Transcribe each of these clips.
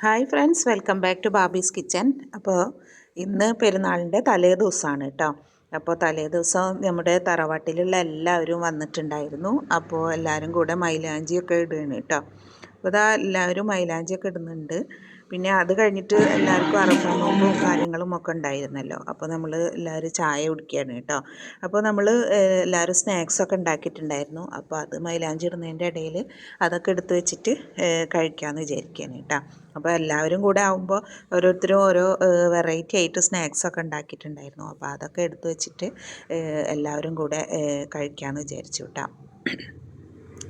Hi friends welcome back to Babi's kitchen അപ്പോൾ ഇന്ന് പെരുന്നാളിന്റെ തലേ ദിവസമാണ് കേട്ടോ. അപ്പോൾ തലേ ദിവസം നമ്മുടെ തറവാട്ടിലുള്ള എല്ലാവരും വന്നിട്ടുണ്ടായിരുന്നു. അപ്പോൾ എല്ലാവരും കൂടെ മൈലാഞ്ചിയൊക്കെ ഇടുകയാണ് കേട്ടോ. അപ്പോൾ ഇതാ എല്ലാവരും മൈലാഞ്ചിയൊക്കെ ഇടുന്നുണ്ട്. പിന്നെ അത് കഴിഞ്ഞിട്ട് എല്ലാവർക്കും അറഫ കാര്യങ്ങളും ഒക്കെ ഉണ്ടായിരുന്നല്ലോ. അപ്പോൾ നമ്മൾ എല്ലാവരും ചായ കുടിക്കുകയാണ് കേട്ടോ. അപ്പോൾ നമ്മൾ എല്ലാവരും സ്നാക്സൊക്കെ ഉണ്ടാക്കിയിട്ടുണ്ടായിരുന്നു. അപ്പോൾ അത് മൈലാഞ്ചി ഇടുന്നതിന്റെ ഇടയിൽ അതൊക്കെ എടുത്തു വെച്ചിട്ട് കഴിക്കാമെന്ന് വിചാരിക്കുകയാണ് കേട്ടോ. അപ്പോൾ എല്ലാവരും കൂടെ ആകുമ്പോൾ ഓരോരുത്തരും ഓരോ വെറൈറ്റി ആയിട്ട് സ്നാക്സൊക്കെ ഉണ്ടാക്കിയിട്ടുണ്ടായിരുന്നു. അപ്പോൾ അതൊക്കെ എടുത്തു വെച്ചിട്ട് എല്ലാവരും കൂടെ കഴിക്കാമെന്ന് വിചാരിച്ചു കേട്ടോ.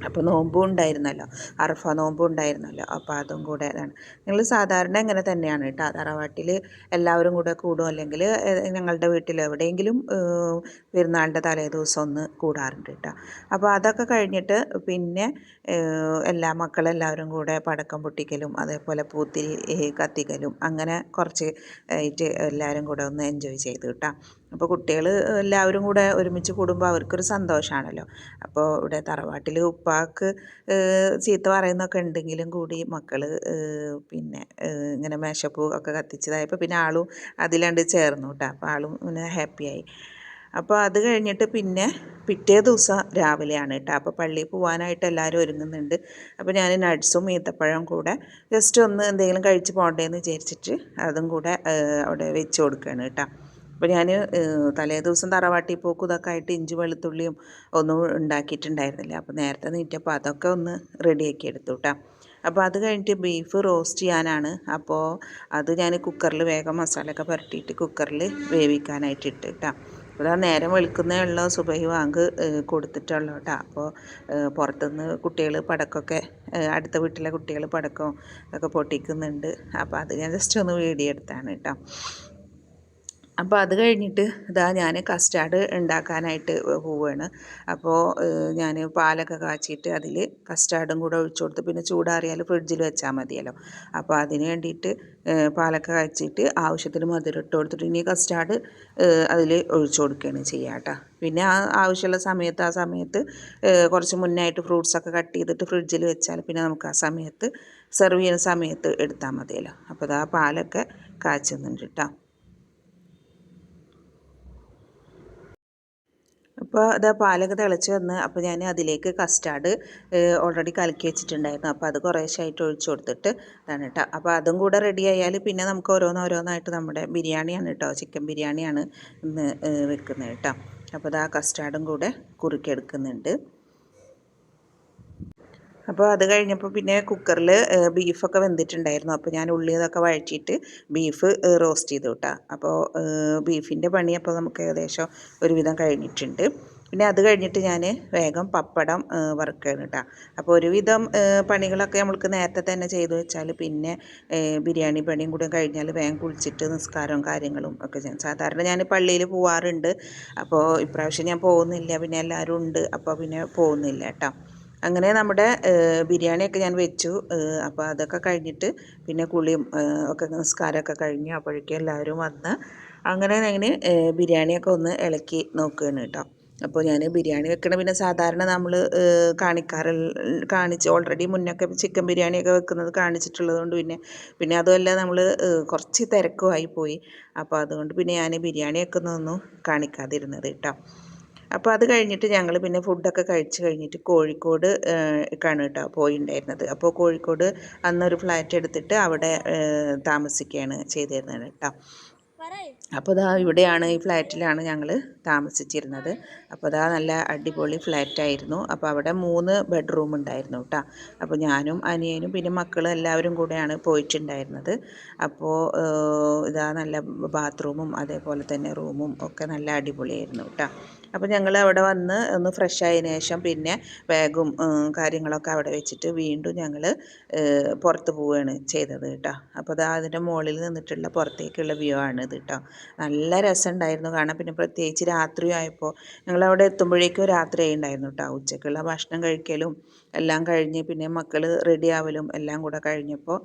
അപ്പോൾ നോമ്പും ഉണ്ടായിരുന്നല്ലോ. അറഫ നോമ്പും ഉണ്ടായിരുന്നല്ലോ. അപ്പോൾ അതും കൂടെ ഇതാണ് ഞങ്ങൾ സാധാരണ ഇങ്ങനെ തന്നെയാണ് കേട്ടോ. തറവാട്ടിൽ എല്ലാവരും കൂടെ കൂടും. അല്ലെങ്കിൽ ഞങ്ങളുടെ വീട്ടിൽ എവിടെയെങ്കിലും പെരുന്നാളിന്റെ തലേ ദിവസം ഒന്ന് കൂടാറുണ്ട് കേട്ടോ. അപ്പോൾ അതൊക്കെ കഴിഞ്ഞിട്ട് പിന്നെ എല്ലാ മക്കളെല്ലാവരും കൂടെ പടക്കം പൊട്ടിക്കലും അതേപോലെ പൂത്തിരി കത്തിക്കലും അങ്ങനെ കുറച്ച് എല്ലാവരും കൂടെ ഒന്ന് എൻജോയ് ചെയ്തു കേട്ടോ. അപ്പോൾ കുട്ടികൾ എല്ലാവരും കൂടെ ഒരുമിച്ച് കൂടുമ്പോൾ അവർക്കൊരു സന്തോഷമാണല്ലോ അപ്പോൾ ഇവിടെ തറവാട്ടിൽ ഉപ്പാക്ക് ചീത്ത പറയുന്നൊക്കെ ഉണ്ടെങ്കിലും കൂടി മക്കൾ പിന്നെ ഇങ്ങനെ മേശപ്പൂ ഒക്കെ കത്തിച്ചതായപ്പോൾ പിന്നെ ആളും അതിലണ്ട് ചേർന്നു കേട്ടോ അപ്പോൾ ആളും പിന്നെ ഹാപ്പിയായി. അപ്പോൾ അത് കഴിഞ്ഞിട്ട് പിന്നെ പിറ്റേ ദിവസം രാവിലെയാണ് കേട്ടോ അപ്പോൾ പള്ളിയിൽ പോകാനായിട്ട് എല്ലാവരും ഒരുങ്ങുന്നുണ്ട്. അപ്പോൾ ഞാൻ നട്ട്സും ഈത്തപ്പഴം കൂടെ ജസ്റ്റ് ഒന്ന് എന്തെങ്കിലും കഴിച്ച് പോകണ്ടേന്ന് വിചാരിച്ചിട്ട് അതും കൂടെ അവിടെ വെച്ച് കൊടുക്കുകയാണ് കേട്ടോ അപ്പോൾ ഞാൻ തലേ ദിവസം തറവാട്ടി പോക്കും ഇതൊക്കെ ആയിട്ട് ഇഞ്ചി വെളുത്തുള്ളിയും ഒന്നും ഉണ്ടാക്കിയിട്ടുണ്ടായിരുന്നില്ല. അപ്പോൾ നേരത്തെ നീറ്റപ്പോൾ അതൊക്കെ ഒന്ന് റെഡിയാക്കി എടുത്തു കേട്ടോ അപ്പോൾ അത് കഴിഞ്ഞിട്ട് ബീഫ് റോസ്റ്റ് ചെയ്യാനാണ്. അപ്പോൾ അത് ഞാൻ കുക്കറിൽ വേഗം മസാലയൊക്കെ പുരട്ടിയിട്ട് കുക്കറിൽ വേവിക്കാനായിട്ട് ഇട്ട് കേട്ടോ അപ്പോൾ ആ നേരം വെളുക്കുന്നേ സുബഹി വാങ്ക് കൊടുത്തിട്ടുള്ളൂ കേട്ടോ അപ്പോൾ പുറത്തുനിന്ന് കുട്ടികൾ പടക്കമൊക്കെ അടുത്ത വീട്ടിലെ കുട്ടികൾ പടക്കം ഒക്കെ പൊട്ടിക്കുന്നുണ്ട്. അപ്പോൾ അത് ഞാൻ ജസ്റ്റ് ഒന്ന് വീഡിയോ കേട്ടോ അപ്പോൾ അത് കഴിഞ്ഞിട്ട് ഇതാ ഞാൻ കസ്റ്റാർഡ് ഉണ്ടാക്കാനായിട്ട് പോവുകയാണ് അപ്പോൾ ഞാൻ പാലൊക്കെ കാച്ചിയിട്ട് അതിൽ കസ്റ്റാർഡും കൂടെ ഒഴിച്ചു കൊടുത്ത് പിന്നെ ചൂടാറിയാൽ ഫ്രിഡ്ജിൽ വെച്ചാൽ മതിയല്ലോ. അപ്പോൾ അതിന് വേണ്ടിയിട്ട് പാലൊക്കെ കാച്ചിയിട്ട് ആവശ്യത്തിന് മധുരം ഇട്ട് കൊടുത്തിട്ട് ഇനി കസ്റ്റാർഡ് അതിൽ ഒഴിച്ചു കൊടുക്കുകയാണ് ചെയ്യുക പിന്നെ ആ ആവശ്യമുള്ള സമയത്ത് ആ സമയത്ത് കുറച്ച് മുന്നായിട്ട് ഫ്രൂട്ട്സൊക്കെ കട്ട് ചെയ്തിട്ട് ഫ്രിഡ്ജിൽ വെച്ചാൽ പിന്നെ നമുക്ക് ആ സമയത്ത് സെർവ് ചെയ്യുന്ന സമയത്ത് എടുത്താൽ മതിയല്ലോ. അപ്പോൾ അത് ആ പാലൊക്കെ കാച്ചുന്നുണ്ട് കേട്ടോ അപ്പോൾ അത് പാലൊക്കെ തിളച്ച് വന്ന് അപ്പോൾ ഞാൻ അതിലേക്ക് കസ്റ്റാർഡ് ഓൾറെഡി കലക്കി വെച്ചിട്ടുണ്ടായിരുന്നു. അപ്പോൾ അത് കുറേശ്ശായിട്ട് ഒഴിച്ചു കൊടുത്തിട്ട് ഇതാണ് കേട്ടോ. അപ്പോൾ അതും കൂടെ റെഡി ആയാൽ പിന്നെ നമുക്ക് ഓരോന്നോരോന്നായിട്ട് നമ്മുടെ ബിരിയാണിയാണ് കേട്ടോ. ചിക്കൻ ബിരിയാണിയാണ് ഇന്ന് വെക്കുന്നത് കേട്ടോ. അപ്പോൾ അത് ആ കസ്റ്റാർഡും കൂടെ കുറുക്കിയെടുക്കുന്നുണ്ട്. അപ്പോൾ അത് കഴിഞ്ഞപ്പോൾ പിന്നെ കുക്കറിൽ ബീഫൊക്കെ വെന്തിട്ടുണ്ടായിരുന്നു. അപ്പോൾ ഞാൻ ഉള്ളി ഇതൊക്കെ വഴറ്റിയിട്ട് ബീഫ് റോസ്റ്റ് ചെയ്തു കേട്ടോ അപ്പോൾ ബീഫിന്റെ പണി അപ്പോൾ നമുക്ക് ഏകദേശം ഒരുവിധം കഴിഞ്ഞിട്ടുണ്ട്. പിന്നെ അത് കഴിഞ്ഞിട്ട് ഞാൻ വേഗം പപ്പടം വറുക്കുകയാണ് കേട്ടോ അപ്പോൾ ഒരുവിധം പണികളൊക്കെ നമ്മൾക്ക് നേരത്തെ തന്നെ ചെയ്തു വെച്ചാൽ പിന്നെ ബിരിയാണി പണിയും കൂടെ കഴിഞ്ഞാൽ വേഗം കുളിച്ചിട്ട് നിസ്കാരവും കാര്യങ്ങളും ഒക്കെ ചെയ്യാം. സാധാരണ ഞാൻ പള്ളിയിൽ പോവാറുണ്ട്. അപ്പോൾ ഇപ്രാവശ്യം ഞാൻ പോകുന്നില്ല. പിന്നെ എല്ലാവരും ഉണ്ട്. അപ്പോൾ പിന്നെ പോകുന്നില്ല കേട്ടോ അങ്ങനെ നമ്മുടെ ബിരിയാണിയൊക്കെ ഞാൻ വെച്ചു. അപ്പോൾ അതൊക്കെ കഴിഞ്ഞിട്ട് പിന്നെ കുളിയും ഒക്കെ നിസ്കാരമൊക്കെ കഴിഞ്ഞ് അപ്പോഴേക്കും എല്ലാവരും വന്ന് അങ്ങനെ ഞാൻ ബിരിയാണിയൊക്കെ ഒന്ന് ഇളക്കി നോക്കുകയാണ് കേട്ടോ. അപ്പോൾ ഞാൻ ബിരിയാണി വെക്കണ പിന്നെ സാധാരണ നമ്മൾ കാണിക്കാറ് കാണിച്ച് ഓൾറെഡി മുന്നൊക്കെ ചിക്കൻ ബിരിയാണിയൊക്കെ വെക്കുന്നത് കാണിച്ചിട്ടുള്ളത് കൊണ്ട് പിന്നെ പിന്നെ അതുമല്ല നമ്മൾ കുറച്ച് തിരക്കുമായി പോയി. അപ്പോൾ അതുകൊണ്ട് പിന്നെ ഞാൻ ബിരിയാണി വെക്കുന്നതൊന്നും കാണിക്കാതിരുന്നത് കേട്ടോ. അപ്പോൾ അത് കഴിഞ്ഞിട്ട് ഞങ്ങൾ പിന്നെ ഫുഡൊക്കെ കഴിച്ച് കഴിഞ്ഞിട്ട് കോഴിക്കോട് കാണ് കേട്ടോ പോയിണ്ടായിരുന്നത്. അപ്പോൾ കോഴിക്കോട് അന്നൊരു ഫ്ലാറ്റ് എടുത്തിട്ട് അവിടെ താമസിക്കുകയാണ് ചെയ്തിരുന്നത് കേട്ടോ. അപ്പോൾ ഇതാ ഇവിടെയാണ് ഈ ഫ്ലാറ്റിലാണ് ഞങ്ങൾ താമസിച്ചിരുന്നത്. അപ്പോൾ ഇതാ നല്ല അടിപൊളി ഫ്ലാറ്റായിരുന്നു. അപ്പോൾ അവിടെ മൂന്ന് ബെഡ്റൂം ഉണ്ടായിരുന്നു കേട്ടോ. അപ്പോൾ ഞാനും അനിയനും പിന്നെ മക്കളും എല്ലാവരും കൂടെയാണ് പോയിട്ടുണ്ടായിരുന്നത്. അപ്പോൾ ഇതാ നല്ല ബാത്റൂമും അതേപോലെ തന്നെ റൂമും ഒക്കെ നല്ല അടിപൊളിയായിരുന്നു കേട്ടോ. അപ്പോൾ ഞങ്ങൾ അവിടെ വന്ന് ഒന്ന് ഫ്രഷ് ആയതിനു ശേഷം പിന്നെ ബാഗും കാര്യങ്ങളൊക്കെ അവിടെ വെച്ചിട്ട് വീണ്ടും ഞങ്ങൾ പുറത്ത് പോവുകയാണ് ചെയ്തത് കേട്ടോ. അപ്പോൾ അത് അതിന്റെ മുകളിൽ നിന്നിട്ടുള്ള പുറത്തേക്കുള്ള വ്യൂ ആണ് ഇത് കേട്ടോ. നല്ല രസമുണ്ടായിരുന്നു കാണാൻ. പിന്നെ പ്രത്യേകിച്ച് രാത്രിയായപ്പോൾ ഞങ്ങളവിടെ എത്തുമ്പോഴേക്കും രാത്രി ആയിട്ടുണ്ടായിരുന്നു കേട്ടോ ഉച്ചക്കുള്ള ഭക്ഷണം കഴിക്കലും എല്ലാം കഴിഞ്ഞ് പിന്നെ മക്കൾ റെഡി ആവലും എല്ലാം കൂടെ കഴിഞ്ഞപ്പോൾ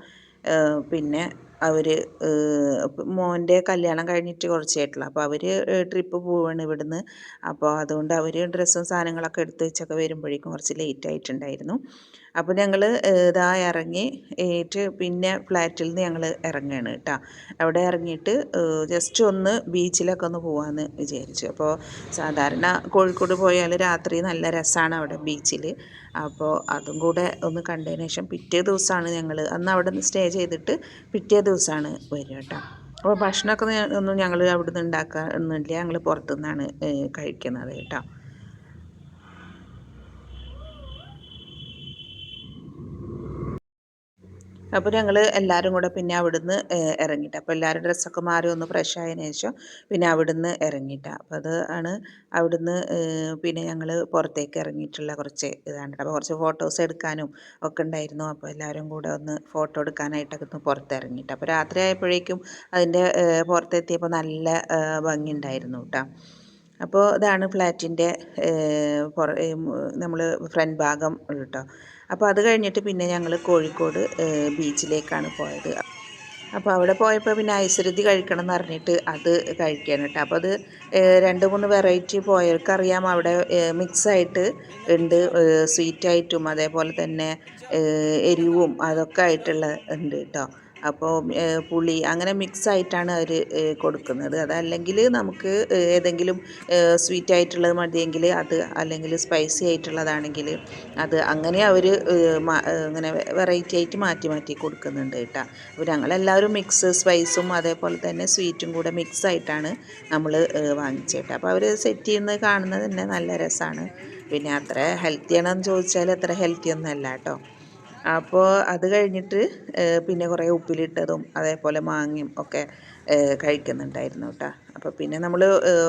പിന്നെ അവർ മോന്റെ കല്യാണം കഴിഞ്ഞിട്ട് കുറച്ചായിട്ടുള്ളൂ. അപ്പോൾ അവർ ട്രിപ്പ് പോവാണ് ഇവിടുന്ന്. അപ്പോൾ അതുകൊണ്ട് അവർ ഡ്രസ്സും സാധനങ്ങളൊക്കെ എടുത്ത് വെച്ചൊക്കെ വരുമ്പോഴേക്കും കുറച്ച് ലേറ്റ് ആയിട്ടുണ്ടായിരുന്നു. അപ്പോൾ ഞങ്ങൾ ഇതാ ഇറങ്ങി ഏറ്റ് പിന്നെ ഫ്ലാറ്റിൽ നിന്ന് ഞങ്ങൾ ഇറങ്ങുകയാണ് കേട്ടോ അവിടെ ഇറങ്ങിയിട്ട് ജസ്റ്റ് ഒന്ന് ബീച്ചിലൊക്കെ ഒന്ന് പോകാമെന്ന് വിചാരിച്ചു. അപ്പോൾ സാധാരണ കോഴിക്കോട് പോയാൽ രാത്രി നല്ല രസമാണ് അവിടെ ബീച്ചിൽ അപ്പോൾ അതും കൂടെ ഒന്ന് കണ്ടതിന് ശേഷം പിറ്റേ ദിവസമാണ് ഞങ്ങൾ അന്ന് അവിടെ നിന്ന് സ്റ്റേ ചെയ്തിട്ട് പിറ്റേ ദിവസമാണ് വരിക കേട്ടോ. അപ്പോൾ ഭക്ഷണമൊക്കെ ഒന്നും ഞങ്ങൾ അവിടെ നിന്ന് ഉണ്ടാക്കാറൊന്നുമില്ല ഞങ്ങൾ പുറത്തു നിന്നാണ് കഴിക്കുന്നത് കേട്ടോ. അപ്പോൾ ഞങ്ങൾ എല്ലാവരും കൂടെ പിന്നെ അവിടുന്ന് ഇറങ്ങിയിട്ട് അപ്പോൾ എല്ലാവരും ഡ്രസ്സൊക്കെ മാറി ഒന്ന് ഫ്രഷ് ആയതിനു ശേഷം പിന്നെ അവിടുന്ന് ഇറങ്ങിയിട്ട് അപ്പോൾ അത് ആണ് അവിടുന്ന് പിന്നെ ഞങ്ങൾ പുറത്തേക്ക് ഇറങ്ങിയിട്ടുള്ള കുറച്ച് ഇതാണ് അപ്പോൾ കുറച്ച് ഫോട്ടോസ് എടുക്കാനും ഒക്കെ ഉണ്ടായിരുന്നു. അപ്പോൾ എല്ലാവരും കൂടെ ഒന്ന് ഫോട്ടോ എടുക്കാനായിട്ടൊക്കെ ഒന്ന് പുറത്തിറങ്ങിയിട്ട് അപ്പോൾ രാത്രി ആയപ്പോഴേക്കും അതിന്റെ പുറത്തെത്തിയപ്പോൾ നല്ല ഭംഗി ഉണ്ടായിരുന്നു കേട്ടോ. അപ്പോൾ ഇതാണ് ഫ്ലാറ്റിന്റെ നമ്മൾ ഫ്രണ്ട് ഭാഗം കേട്ടോ. അപ്പോൾ അത് കഴിഞ്ഞിട്ട് പിന്നെ ഞങ്ങൾ കോഴിക്കോട് ബീച്ചിലേക്കാണ് പോയത്. അപ്പോൾ അവിടെ പോയപ്പോൾ പിന്നെ ഐശ്വര്യതി കഴിക്കണം എന്ന് പറഞ്ഞിട്ട് അത് കഴിക്കാൻ കേട്ടോ. അപ്പോൾ അത് രണ്ട് മൂന്ന് വെറൈറ്റി പോയവർക്കറിയാം. അവിടെ മിക്സായിട്ട് ഉണ്ട് സ്വീറ്റായിട്ടും അതേപോലെ തന്നെ എരിവും അതൊക്കെ ആയിട്ടുള്ള ഉണ്ട് കേട്ടോ. അപ്പോൾ പുളി അങ്ങനെ മിക്സ് ആയിട്ടാണ് അവർ കൊടുക്കുന്നത്. അതല്ലെങ്കിൽ നമുക്ക് ഏതെങ്കിലും സ്വീറ്റ് ആയിട്ടുള്ളത് മതിയെങ്കിൽ അത് അല്ലെങ്കിൽ സ്പൈസി ആയിട്ടുള്ളതാണെങ്കിൽ അത് അങ്ങനെ അവർ ഇങ്ങനെ വെറൈറ്റി ആയിട്ട് മാറ്റി മാറ്റി കൊടുക്കുന്നുണ്ട് കേട്ടോ. അപ്പോൾ ഞങ്ങളെല്ലാവരും മിക്സ് സ്പൈസും അതേപോലെ തന്നെ സ്വീറ്റും കൂടെ മിക്സ് ആയിട്ടാണ് നമ്മൾ വാങ്ങിച്ചേട്ടോ അപ്പോൾ അവർ സെറ്റ് ചെയ്യുന്നത് കാണുന്നത് തന്നെ നല്ല രസമാണ്. പിന്നെ അത്ര ഹെൽത്തി ആണെന്ന് ചോദിച്ചാൽ അത്ര ഹെൽത്തി ഒന്നും അല്ല കേട്ടോ. അപ്പോൾ അത് കഴിഞ്ഞിട്ട് പിന്നെ കുറേ ഉപ്പിലിട്ടതും അതേപോലെ മാങ്ങയും ഒക്കെ കഴിക്കുന്നുണ്ടായിരുന്നു കേട്ടോ അപ്പോൾ പിന്നെ നമ്മൾ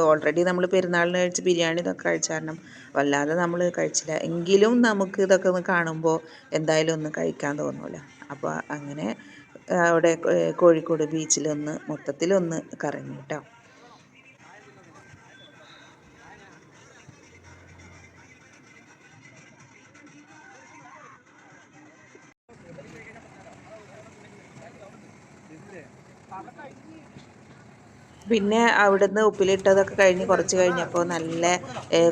ഓൾറെഡി നമ്മൾ പെരുന്നാളിന് കഴിച്ച് ബിരിയാണി ഇതൊക്കെ കഴിച്ച കാരണം വല്ലാതെ നമ്മൾ കഴിച്ചില്ല. എങ്കിലും നമുക്ക് ഇതൊക്കെ ഒന്ന് കാണുമ്പോൾ എന്തായാലും ഒന്ന് കഴിക്കാൻ തോന്നില്ല അപ്പോൾ അങ്ങനെ അവിടെ കോഴിക്കോട് ബീച്ചിലൊന്ന് മൊത്തത്തിലൊന്ന് കറങ്ങി കേട്ടോ പിന്നെ അവിടുന്ന് ഉപ്പിലിട്ടതൊക്കെ കഴിഞ്ഞ് കുറച്ച് കഴിഞ്ഞപ്പോൾ നല്ല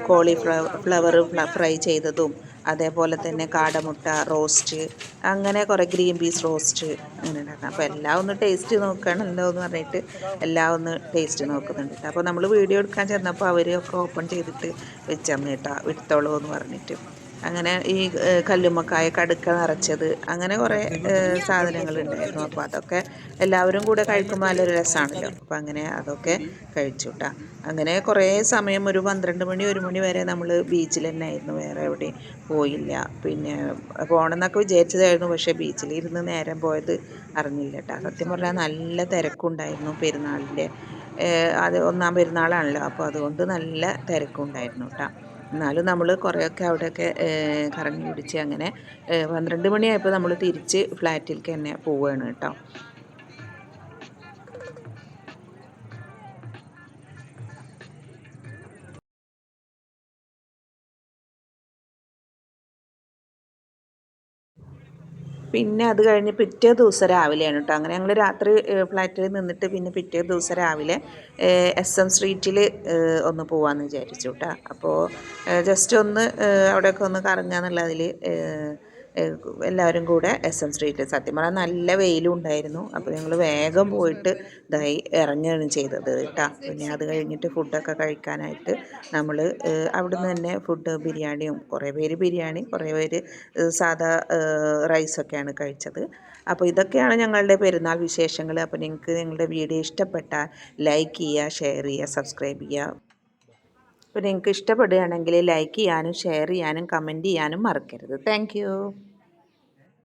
കോളിഫ്ലവർ ഫ്ലവർ ഫ്രൈ ചെയ്തതും അതേപോലെ തന്നെ കാടമുട്ട റോസ്റ്റ് അങ്ങനെ കുറേ ഗ്രീൻ പീസ് റോസ്റ്റ് അങ്ങനെ ഉണ്ടാക്കണം അപ്പോൾ എല്ലാം ഒന്ന് ടേസ്റ്റ് നോക്കണമല്ലോ എന്ന് പറഞ്ഞിട്ട് എല്ലാം ഒന്ന് ടേസ്റ്റ് നോക്കുന്നുണ്ട് അപ്പോൾ നമ്മൾ വീഡിയോ എടുക്കാൻ ചെന്നപ്പോൾ അവരൊക്കെ ഓപ്പൺ ചെയ്തിട്ട് വെച്ചമ്മ കേട്ടോ എടുത്തോളൂ എന്ന് പറഞ്ഞിട്ട്. അങ്ങനെ ഈ കല്ലുമ്മക്കായ കടുക്ക നിറച്ചത് അങ്ങനെ കുറേ സാധനങ്ങളുണ്ടായിരുന്നു. അപ്പോൾ അതൊക്കെ എല്ലാവരും കൂടെ കഴിക്കുമ്പോൾ നല്ലൊരു രസമാണല്ലോ അപ്പോൾ അങ്ങനെ അതൊക്കെ കഴിച്ചുട്ടാ. അങ്ങനെ കുറേ സമയം ഒരു പന്ത്രണ്ട് മണി ഒരു മണി വരെ നമ്മൾ ബീച്ചിൽ തന്നെ ആയിരുന്നു വേറെ എവിടെയും പോയില്ല. പിന്നെ പോകണമെന്നൊക്കെ വിചാരിച്ചതായിരുന്നു. പക്ഷേ ബീച്ചിൽ ഇരുന്ന് നേരം പോയത് അറിഞ്ഞില്ല കേട്ടോ സത്യം പറഞ്ഞാൽ നല്ല തിരക്കുണ്ടായിരുന്നു പെരുന്നാളിന്റെ. അത് ഒന്നാം പെരുന്നാളാണല്ലോ. അപ്പോൾ അതുകൊണ്ട് നല്ല തിരക്കുണ്ടായിരുന്നു കേട്ടോ എന്നാലും നമ്മൾ കുറേയൊക്കെ അവിടെയൊക്കെ കറങ്ങി പിടിച്ച് അങ്ങനെ പന്ത്രണ്ട് മണിയായപ്പോൾ നമ്മൾ തിരിച്ച് ഫ്ലാറ്റിലേക്ക് തന്നെ പോവുകയാണ് കേട്ടോ. പിന്നെ അത് കഴിഞ്ഞ് പിറ്റേ ദിവസം രാവിലെയാണ് കേട്ടോ. അങ്ങനെ ഞങ്ങൾ രാത്രി ഫ്ലാറ്റിൽ നിന്നിട്ട് പിന്നെ പിറ്റേ ദിവസം രാവിലെ എസ് എം സ്ട്രീറ്റിൽ ഒന്ന് പോവാമെന്ന് വിചാരിച്ചു കേട്ടോ. അപ്പോൾ ജസ്റ്റ് ഒന്ന് അവിടെയൊക്കെ ഒന്ന് കറങ്ങാന്നുള്ളതിൽ എല്ലാവരും കൂടെ എസ് എൻ സ്ട്രീറ്റിൽ സത്യം പറഞ്ഞാൽ നല്ല വെയിലും ഉണ്ടായിരുന്നു. അപ്പോൾ ഞങ്ങൾ വേഗം പോയിട്ട് ഇതായി ഇറങ്ങുകയാണ് ചെയ്തത് കേട്ടോ. പിന്നെ അത് കഴിഞ്ഞിട്ട് ഫുഡൊക്കെ കഴിക്കാനായിട്ട് നമ്മൾ അവിടുന്ന് തന്നെ ഫുഡ് ബിരിയാണിയും കുറേ പേര് ബിരിയാണി കുറേ പേര് സാധാ റൈസൊക്കെയാണ് കഴിച്ചത്. അപ്പോൾ ഇതൊക്കെയാണ് ഞങ്ങളുടെ പെരുന്നാൾ വിശേഷങ്ങൾ അപ്പോൾ നിങ്ങൾക്ക് നിങ്ങളുടെ വീഡിയോ ഇഷ്ടപ്പെട്ടാൽ ലൈക്ക് ചെയ്യുക ഷെയർ ചെയ്യുക സബ്സ്ക്രൈബ് ചെയ്യുക. അപ്പോൾ നിങ്ങൾക്ക് ഇഷ്ടപ്പെടുകയാണെങ്കിൽ ലൈക്ക് ചെയ്യാനും ഷെയർ ചെയ്യാനും കമന്റ് ചെയ്യാനും മറക്കരുത്. താങ്ക്